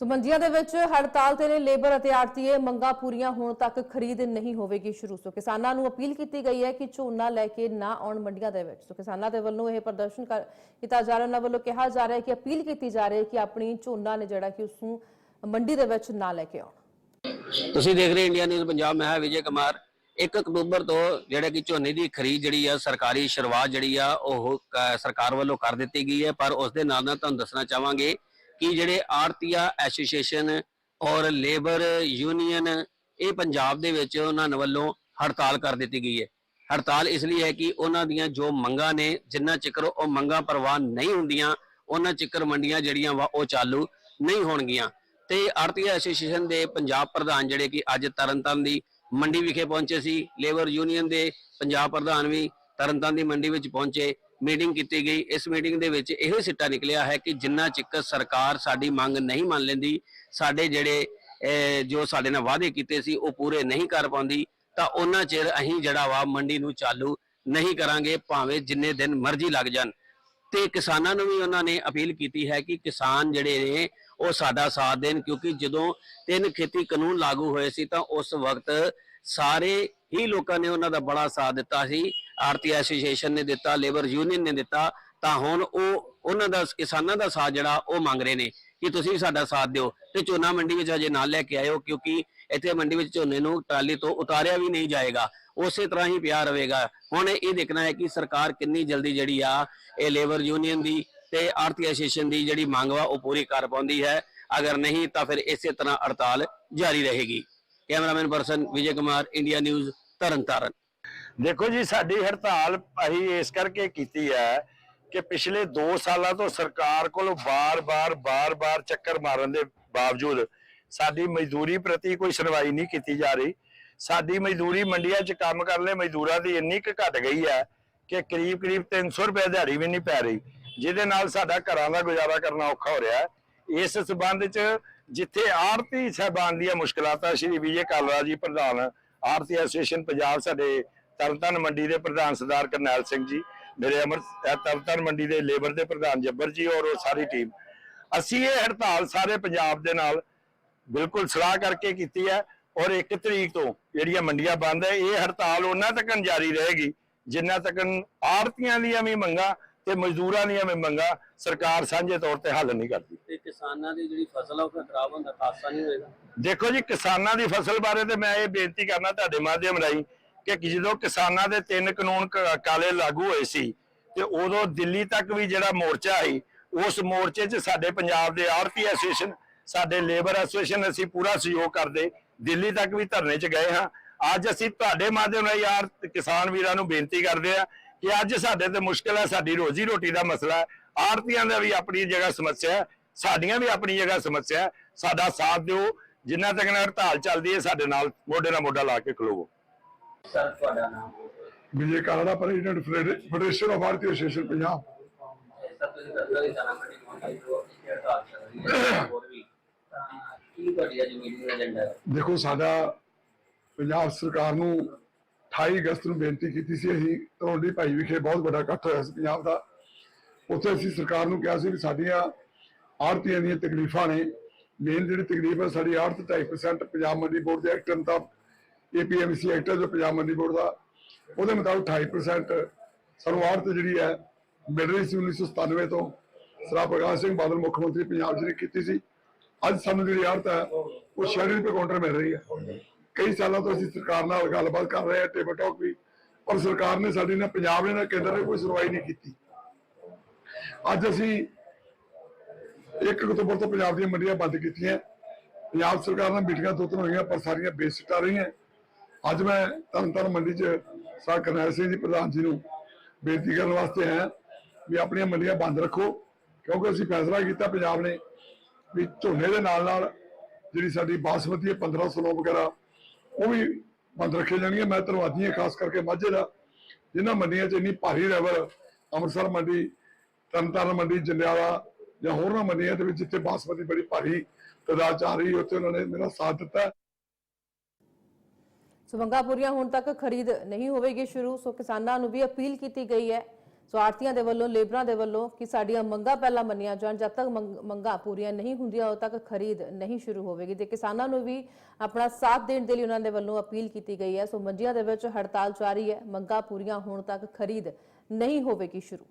ਸੋ ਮੰਡੀਆਂ ਦੇ ਵਿੱਚ ਹੜਤਾਲ ਤੇ ਨੇ ਲੇਬਰ ਅਤੇ ਆੜਤੀਏ ਮੰਗਾਂ ਪੂਰੀਆਂ ਹੋਣ ਤੱਕ ਖਰੀਦ ਨਹੀਂ ਹੋਵੇਗੀ ਸ਼ੁਰੂ। ਸੋ ਕਿਸਾਨਾਂ ਨੂੰ ਅਪੀਲ ਕੀਤੀ ਗਈ ਹੈ ਕਿ ਝੋਨਾ ਲੈ ਕੇ ਨਾ ਆਉਣ ਮੰਡੀਆਂ ਦੇ ਵਿੱਚ। ਸੋ ਕਿਸਾਨਾਂ ਦੇ ਵੱਲੋਂ ਇਹ ਪ੍ਰਦਰਸ਼ਨ ਕੀਤਾ ਜਾ ਰਿਹਾ। ਉਹਨਾਂ ਵੱਲੋਂ ਕਿਹਾ ਜਾ ਰਿਹਾ ਕਿ ਅਪੀਲ ਕੀਤੀ ਜਾ ਰਹੀ ਹੈ ਕਿ ਆਪਣੀ ਝੋਨਾ ਨੇ ਜਿਹੜਾ ਕਿ ਉਸ ਨੂੰ ਮੰਡੀ ਦੇ ਵਿੱਚ ਨਾ ਲੈ ਕੇ ਆਉਣ। ਤੁਸੀਂ ਦੇਖ ਰਹੇ ਇੰਡੀਆ ਨਿਊਜ਼ ਪੰਜਾਬ। ਮੈਂ ਹਾਂ ਵਿਜੇ ਕੁਮਾਰ। 1 ਅਕਤੂਬਰ ਤੋਂ ਜਿਹੜਾ ਕਿ ਝੋਨੇ ਦੀ ਖਰੀਦ ਜਿਹੜੀ ਆ, ਸਰਕਾਰੀ ਸ਼ੁਰੂਆਤ ਜਿਹੜੀ ਆ, ਉਹ ਸਰਕਾਰ ਵੱਲੋਂ ਕਰ ਦਿੱਤੀ ਗਈ ਹੈ। ਪਰ ਉਸ ਦੇ ਨਾਲ ਨਾਲ ਤੁਹਾਨੂੰ ਦੱਸਣਾ ਚਾਹਾਂਗੇ ਕਿ ਜਿਹੜੇ ਆਰਤੀਆ ਐਸੋਸੀਏਸ਼ਨ ਔਰ ਲੇਬਰ ਯੂਨੀਅਨ, ਇਹ ਪੰਜਾਬ ਦੇ ਵਿੱਚ ਉਹਨਾਂ ਵੱਲੋਂ ਹੜਤਾਲ ਕਰ ਦਿੱਤੀ ਗਈ ਹੈ। ਹੜਤਾਲ ਇਸ ਲਈ ਹੈ ਕਿ ਉਹਨਾਂ ਦੀਆਂ ਜੋ ਮੰਗਾਂ ਨੇ, ਜਿੰਨਾ ਚਿਕਰ ਉਹ ਮੰਗਾਂ ਪ੍ਰਵਾਨ ਨਹੀਂ ਹੁੰਦੀਆਂ, ਉਹਨਾਂ ਚਿਕਰ ਮੰਡੀਆਂ ਜਿਹੜੀਆਂ ਵਾ ਉਹ ਚਾਲੂ ਨਹੀਂ ਹੋਣਗੀਆਂ। ਤੇ ਆੜਤੀ ਐਸੋਸੀਏਸ਼ਨ ਦੇ ਪੰਜਾਬ ਪ੍ਰਧਾਨ ਜਿਹੜੇ ਕਿ ਅੱਜ ਤਰਨਤਾਰਨ ਦੀ ਮੰਡੀ ਵਿਖੇ ਪਹੁੰਚੇ ਸੀ, ਲੇਬਰ ਯੂਨੀਅਨ ਦੇ ਪੰਜਾਬ ਪ੍ਰਧਾਨ ਵੀ ਤਰਨਤਾਰਨ ਦੀ ਮੰਡੀ ਵਿੱਚ ਪਹੁੰਚੇ। ਮੀਟਿੰਗ ਕੀਤੀ ਗਈ। ਇਸ ਮੀਟਿੰਗ ਦੇ ਵਿੱਚ ਇਹੋ ਸਿੱਟਾ ਨਿਕਲਿਆ ਹੈ ਕਿ ਜਿੰਨਾ ਚਿਕਰ ਸਰਕਾਰ ਸਾਡੀ ਮੰਗ ਨਹੀਂ ਮੰਨ ਲੈਂਦੀ, ਸਾਡੇ ਜਿਹੜੇ ਜੋ ਸਾਡੇ ਨਾਲ ਵਾਅਦੇ ਕੀਤੇ ਸੀ, ਉਹ ਪੂਰੇ ਨਹੀਂ ਕਰ ਪਾਉਂਦੀ, ਤਾਂ ਉਹਨਾਂ ਚਿਰ ਅਸੀਂ ਜਿਹੜਾ ਵਾ ਮੰਡੀ ਨੂੰ ਚਾਲੂ ਨਹੀਂ ਕਰਾਂਗੇ, ਭਾਵੇਂ ਜਿੰਨੇ ਦਿਨ ਮਰਜ਼ੀ ਲੱਗ ਜਾਣ। ਤੇ ਕਿਸਾਨਾਂ ਨੂੰ ਵੀ ਉਹਨਾਂ ਨੇ ਅਪੀਲ ਕੀਤੀ ਹੈ ਕਿ ਕਿਸਾਨ ਜਿਹੜੇ ਨੇ, ਉਹ ਸਾਡਾ ਸਾਥ ਦੇਣ, ਕਿਉਂਕਿ ਜਦੋਂ ਤਿੰਨ ਖੇਤੀ ਕਾਨੂੰਨ ਲਾਗੂ ਹੋਏ ਸੀ, ਤਾਂ ਉਸ ਵਕਤ ਸਾਰੇ ਹੀ ਲੋਕਾਂ ਨੇ ਉਹਨਾਂ ਦਾ ਬੜਾ ਸਾਥ ਦਿੱਤਾ ਸੀ। ਆਰਤੀ ਐਸੋਸੀਏਸ਼ਨ ਨੇ ਦਿੱਤਾ ਲੇਬਰ ਯੂਨੀਅਨ ਨੇ ਦਿੱਤਾ, ਤਾਂ ਹੁਣ ਉਹ ਉਹਨਾਂ ਦਾ, ਕਿਸਾਨਾਂ ਦਾ ਸਾਥ ਜਿਹੜਾ ਉਹ ਮੰਗ ਰਹੇ ਨੇ ਕਿ ਤੁਸੀਂ ਵੀ ਸਾਡਾ ਸਾਥ ਦਿਓ ਤੇ ਝੋਨਾ ਮੰਡੀ ਵਿੱਚ ਅਜੇ ਨਾਲ ਲੈ ਕੇ ਆਇਓ ਕਿਉਂਕਿ ਇੱਥੇ ਮੰਡੀ ਵਿੱਚ ਝੋਨੇ ਨੂੰ ਟਰਾਲੀ ਤੋਂ ਉਤਾਰਿਆ ਵੀ ਨਹੀਂ ਜਾਏਗਾ। ਉਸੇ ਤਰ੍ਹਾਂ ਹੀ ਪਿਆ ਰਹੇਗਾ। ਹੁਣ ਇਹ ਦੇਖਣਾ ਹੈ ਕਿ ਸਰਕਾਰ ਕਿੰਨੀ ਜਲਦੀ ਜਿਹੜੀ ਆ, ਇਹ ਲੇਬਰ ਯੂਨੀਅਨ ਦੀ ਤੇ ਆਰਤੀ ਐਸੋਸੀਏਸ਼ਨ ਦੀ ਜਿਹੜੀ ਮੰਗ ਵਾ, ਉਹ ਪੂਰੀ ਕਰ ਪਾਉਂਦੀ ਹੈ। ਅਗਰ ਨਹੀਂ, ਤਾਂ ਫਿਰ ਇਸੇ ਤਰ੍ਹਾਂ ਹੜਤਾਲ ਜਾਰੀ ਰਹੇਗੀ। Cameraman person Vijay Kumar, India news, Tarn Taran. ਦੇਖੋ ਜੀ, ਸਾਡੀ ਹੜਤਾਲ ਅਸੀਂ ਇਸ ਕਰਕੇ ਕੀਤੀ ਹੈ ਕਿ ਪਿਛਲੇ 2 ਸਾਲਾਂ ਤੋਂ ਸਰਕਾਰ ਕੋਲ ਬਾਰ-ਬਾਰ ਬਾਰ-ਬਾਰ ਚੱਕਰ ਮਾਰਨ ਦੇ ਬਾਵਜੂਦ ਸਾਡੀ ਮਜ਼ਦੂਰੀ ਪ੍ਰਤੀ ਕੋਈ ਸੁਣਵਾਈ ਨਹੀਂ ਕੀਤੀ ਜਾ ਰਹੀ। ਸਾਡੀ ਮਜ਼ਦੂਰੀ ਮੰਡੀਆਂ 'ਚ ਕੰਮ ਕਰਨ ਲਈ ਮਜ਼ਦੂਰਾਂ ਦੀ ਇੰਨੀ ਕੁ ਘਟ ਗਈ ਹੈ ਕਿ ਕਰੀਬ-ਕਰੀਬ 300 ਰੁਪਏ ਦਿਹਾੜੀ ਵੀ ਨਹੀਂ ਪੈ ਰਹੀ, ਜਿਹਦੇ ਨਾਲ ਸਾਡਾ ਘਰਾਂ ਦਾ ਗੁਜ਼ਾਰਾ ਕਰਨਾ ਔਖਾ ਹੋ ਰਿਹਾ ਹੈ। ਇਸ ਸਬੰਧ 'ਚ ਜਿੱਥੇ ਆੜਤੀ ਸਹਿਬਾਨ ਦੀਆਂ ਮੁਸ਼ਕਲਾਤਾਂ, ਸ਼੍ਰੀ ਵਿਜੇ ਕਾਲਰਾ ਜੀ ਪ੍ਰਧਾਨ ਆੜਤੀ ਐਸੋਸੀਏਸ਼ਨ ਪੰਜਾਬ ਸਾਡੇ ਤਰਨਤਾਰਨ ਮੰਡੀ ਦੇ ਪ੍ਰਧਾਨ ਸਰਦਾਰ ਕਰਨੈਲ ਸਿੰਘ ਜੀ ਮੇਰੇ ਅਮਰ ਤਰਨਤਾਰਨ ਮੰਡੀ ਦੇ ਲੇਬਰ ਦੇ ਪ੍ਰਧਾਨ ਜੱਬਰ ਜੀ ਔਰ ਉਹ ਸਾਰੀ ਟੀਮ। ਅਸੀਂ ਇਹ ਹੜਤਾਲ ਸਾਰੇ ਪੰਜਾਬ ਦੇ ਨਾਲ ਬਿਲਕੁਲ ਸਲਾਹ ਕਰਕੇ ਕੀਤੀ ਹੈ ਔਰ 1 ਤਰੀਕ ਤੋਂ ਜਿਹੜੀਆਂ ਮੰਡੀਆਂ ਬੰਦ ਹੈ ਇਹ ਹੜਤਾਲ ਉਹਨਾਂ ਤੱਕ ਜਾਰੀ ਰਹੇਗੀ ਜਿੰਨਾ ਤੱਕ ਆੜਤੀਆਂ ਦੀਆਂ ਵੀ ਮੰਗਾਂ ਤੇ ਮਜ਼ਦੂਰਾਂ ਦੀਆਂ ਵੀ ਮੰਗਾਂ ਸਰਕਾਰ ਸਾਂਝੇ ਤੌਰ ਤੇ ਹੱਲ ਨਹੀਂ ਕਰਦੀ। ਤੇ ਕਿਸਾਨਾਂ ਦੀ ਜਿਹੜੀ ਫਸਲ ਆ ਉਹ ਖਰਾਬ ਹੁੰਦਾ ਖਾਸਾ ਨਹੀਂ ਹੋਏਗਾ? ਦੇਖੋ ਜੀ ਕਿਸਾਨਾਂ ਦੀ ਫਸਲ ਬਾਰੇ ਤੇ ਮੈਂ ਇਹ ਬੇਨਤੀ ਕਰਨਾ ਤੁਹਾਡੇ ਮਾਧਿਅਮ ਰਾਹੀਂ ਕਿ ਜਦੋਂ ਕਿਸਾਨਾਂ ਦੇ ਤਿੰਨ ਕਾਨੂੰਨ ਕਾਲੇ ਲਾਗੂ ਹੋਏ ਸੀ ਤੇ ਉਦੋਂ ਦਿੱਲੀ ਤੱਕ ਵੀ ਜਿਹੜਾ ਮੋਰਚਾ ਆਈ ਉਸ ਮੋਰਚੇ 'ਚ ਸਾਡੇ ਪੰਜਾਬ ਦੇ ਆੜਤੀ ਐਸੋਸੀਏਸ਼ਨ, ਸਾਡੇ ਲੇਬਰ ਐਸੋਸੀਏਸ਼ਨ ਅਸੀਂ ਪੂਰਾ ਸਹਿਯੋਗ ਕਰਦੇ, ਦਿੱਲੀ ਤੱਕ ਵੀ ਧਰਨੇ 'ਚ ਗਏ ਹਾਂ। ਅੱਜ ਅਸੀਂ ਤੁਹਾਡੇ ਮਾਧਿਅਮ ਰਾਹੀਂ ਯਾਰ ਕਿਸਾਨ ਵੀਰਾਂ ਨੂੰ ਬੇਨਤੀ ਕਰਦੇ ਆ ਕਿ ਅੱਜ ਸਾਡੇ ਤੇ ਮੁਸ਼ਕਲ ਹੈ, ਸਾਡੀ ਰੋਜ਼ੀ ਰੋਟੀ ਦਾ ਮਸਲਾ ਹੈ ਆੜਤੀਆਂ ਦਾ ਵੀ ਆਪਣੀ ਜਗ੍ਹਾ ਸਮੱਸਿਆ ਹੈ, ਸਾਡੀਆਂ ਵੀ ਆਪਣੀ ਜਗ੍ਹਾ ਸਮੱਸਿਆ ਹੈ, ਸਾਡਾ ਸਾਥ ਦਿਓ, ਜਿੰਨਾ ਤੱਕ ਨਾ ਹੜਤਾਲ ਚੱਲਦੀ ਹੈ, ਸਾਡੇ ਨਾਲ ਮੋਢੇ ਨਾਲ ਮੋਢਾ ਲਾ ਕੇ ਖਲੋਵੋ। ਸਰ ਤੁਹਾਡਾ ਨਾਮ Vijay Kalra president federation of Bharti association Punjab. Sir ਤੁਸੀਂ ਦੱਸੋ ਕਿ ਜਾਣਾ ਮੰਡੀ ਪਹੁੰਚੇ ਜੋ ਕਿ ਹੜਤਾਲ ਚੱਲ ਰਹੀ ਹੈ ਹੋਰ ਵੀ। ਤਾਂ ਕੀ ਤੁਹਾਡੀ ਅੱਜ ਮੀਟਿੰਗ ਦਾ ਏਜੰਡਾ ਹੈ? ਦੇਖੋ ਸਾਡਾ ਪੰਜਾਬ ਸਰਕਾਰ ਨੂੰ 28 ਅਗਸਤ ਨੂੰ ਬੇਨਤੀ ਕੀਤੀ ਸੀ ਅਸੀਂ ਤਲਵੰਡੀ ਭਾਈ ਵਿਖੇ ਬਹੁਤ ਵੱਡਾ ਇਕੱਠ ਹੋਇਆ ਸੀ ਪੰਜਾਬ ਦਾ। ਉੱਥੇ ਅਸੀਂ ਸਰਕਾਰ ਨੂੰ ਕਿਹਾ ਸੀ ਵੀ ਸਾਡੀਆਂ ਆੜਤੀਆਂ ਦੀਆਂ ਤਕਲੀਫਾਂ ਨੇ ਮੇਨ ਜਿਹੜੀ ਤਕਲੀਫ ਹੈ ਸਾਡੀ ਆੜਤ 2.5% ਪੰਜਾਬ ਮੰਡੀ ਬੋਰਡ ਦੇ ਐਕਟ ਮੁਤਾਬਕ ਏਪੀਐਮਸੀ ਐਕਟ ਜੋ ਪੰਜਾਬ ਮੰਡੀ ਬੋਰਡ ਦਾ, ਉਹਦੇ ਮੁਤਾਬਕ 28% ਸਾਨੂੰ ਆੜਤ ਜਿਹੜੀ ਹੈ ਮਿਲ ਰਹੀ ਸੀ 1997 ਤੋਂ ਸਰਾ ਪ੍ਰਕਾਸ਼ ਸਿੰਘ ਬਾਦਲ ਮੁੱਖ ਮੰਤਰੀ ਪੰਜਾਬ ਜੀ ਨੇ ਕੀਤੀ ਸੀ। ਅੱਜ ਸਾਨੂੰ ਜਿਹੜੀ ਆੜਤ ਹੈ, ਉਹ ਸ਼ਹਿਰੀ ਰੁਪਏ ਕਾਊਂਟਰ ਮਿਲ ਰਹੀ ਹੈ। ਕਈ ਸਾਲਾਂ ਤੋਂ ਅਸੀਂ ਸਰਕਾਰ ਨਾਲ ਗੱਲਬਾਤ ਕਰ ਰਹੇ ਹਾਂ ਟੇਬਲ ਟਾਕ ਵੀ, ਪਰ ਸਰਕਾਰ ਨੇ ਸਾਡੀ ਨਾ ਪੰਜਾਬ ਨੇ ਨਾ ਕੇਂਦਰ ਨੇ ਕੋਈ ਸੁਣਵਾਈ ਨਹੀਂ ਕੀਤੀ। ਅੱਜ ਅਸੀਂ 1 ਅਕਤੂਬਰ ਤੋਂ ਪੰਜਾਬ ਦੀਆਂ ਮੰਡੀਆਂ ਬੰਦ ਕੀਤੀਆਂ। ਪੰਜਾਬ ਸਰਕਾਰ ਨਾਲ ਮੀਟਿੰਗਾਂ ਦੋ ਤਿੰਨ ਹੋਈਆਂ, ਪਰ ਸਾਰੀਆਂ ਬੇਸਿਕ ਆ ਰਹੀਆਂ। ਅੱਜ ਮੈਂ ਤਰਨਤਾਰਨ ਮੰਡੀ 'ਚ ਸਾਹ ਕਰਨੈਲ ਸਿੰਘ ਜੀ ਪ੍ਰਧਾਨ ਜੀ ਨੂੰ ਬੇਨਤੀ ਕਰਨ ਵਾਸਤੇ ਆਇਆ ਵੀ ਆਪਣੀਆਂ ਮੰਡੀਆਂ ਬੰਦ ਰੱਖੋ, ਕਿਉਂਕਿ ਅਸੀਂ ਫੈਸਲਾ ਕੀਤਾ ਪੰਜਾਬ ਨੇ ਵੀ ਝੋਨੇ ਦੇ ਨਾਲ ਨਾਲ ਜਿਹੜੀ ਸਾਡੀ ਬਾਸਮਤੀ ਹੈ 1509 ਵਗੈਰਾ, ਉਹ ਵੀ ਬੰਦ ਰੱਖੇ ਜਾਣਗੇ। ਮੈਂ ਧੰਨਵਾਦੀ ਹਾਂ ਖਾਸ ਕਰਕੇ ਮਾਝੇ ਦਾ, ਜਿਨ੍ਹਾਂ ਮੰਡੀਆਂ 'ਚ ਇੰਨੀ ਭਾਰੀ ਲੈਵਲ ਅੰਮ੍ਰਿਤਸਰ ਮੰਡੀ ਤਰਨਤਾਰਨ ਮੰਡੀ ਜੰਡਿਆਲਾ ਜਾਂ ਹੋਰਨਾਂ ਮੰਡੀਆਂ ਦੇ ਵਿੱਚ ਜਿੱਥੇ ਬਾਸਮਤੀ ਬੜੀ ਭਾਰੀ ਤਾਦਾਦ 'ਚ ਆ ਰਹੀ, ਉੱਥੇ ਉਹਨਾਂ ਨੇ ਮੇਰਾ ਸਾਥ ਦਿੱਤਾ। ਸੋ ਮੰਗਾਂ ਪੂਰੀਆਂ ਹੋਣ ਤੱਕ ਖਰੀਦ ਨਹੀਂ ਹੋਵੇਗੀ ਸ਼ੁਰੂ, ਸੋ ਕਿਸਾਨਾਂ ਨੂੰ ਵੀ ਅਪੀਲ ਕੀਤੀ ਗਈ ਹੈ ਸੋ ਆੜਤੀਆਂ ਦੇ ਵੱਲੋਂ, ਲੇਬਰਾਂ ਦੇ ਵੱਲੋਂ ਕਿ ਸਾਡੀਆਂ ਮੰਗਾਂ ਪਹਿਲਾਂ ਮੰਨੀਆਂ ਜਾਣ, ਜਦ ਤੱਕ ਮੰਗ- ਮੰਗਾਂ ਪੂਰੀਆਂ ਨਹੀਂ ਹੁੰਦੀਆਂ, ਉਦੋਂ ਤੱਕ ਖਰੀਦ ਨਹੀਂ ਸ਼ੁਰੂ ਹੋਵੇਗੀ। ਤੇ ਕਿਸਾਨਾਂ ਨੂੰ ਵੀ ਆਪਣਾ ਸਾਥ ਦੇਣ ਦੇ ਲਈ ਉਹਨਾਂ ਦੇ ਵੱਲੋਂ ਅਪੀਲ ਕੀਤੀ ਗਈ ਹੈ। ਸੋ ਮੰਡੀਆਂ ਦੇ ਵਿੱਚ ਹੜਤਾਲ ਜਾਰੀ ਹੈ, ਮੰਗਾਂ ਪੂਰੀਆਂ ਹੋਣ ਤੱਕ ਖਰੀਦ ਨਹੀਂ ਹੋਵੇਗੀ ਸ਼ੁਰੂ।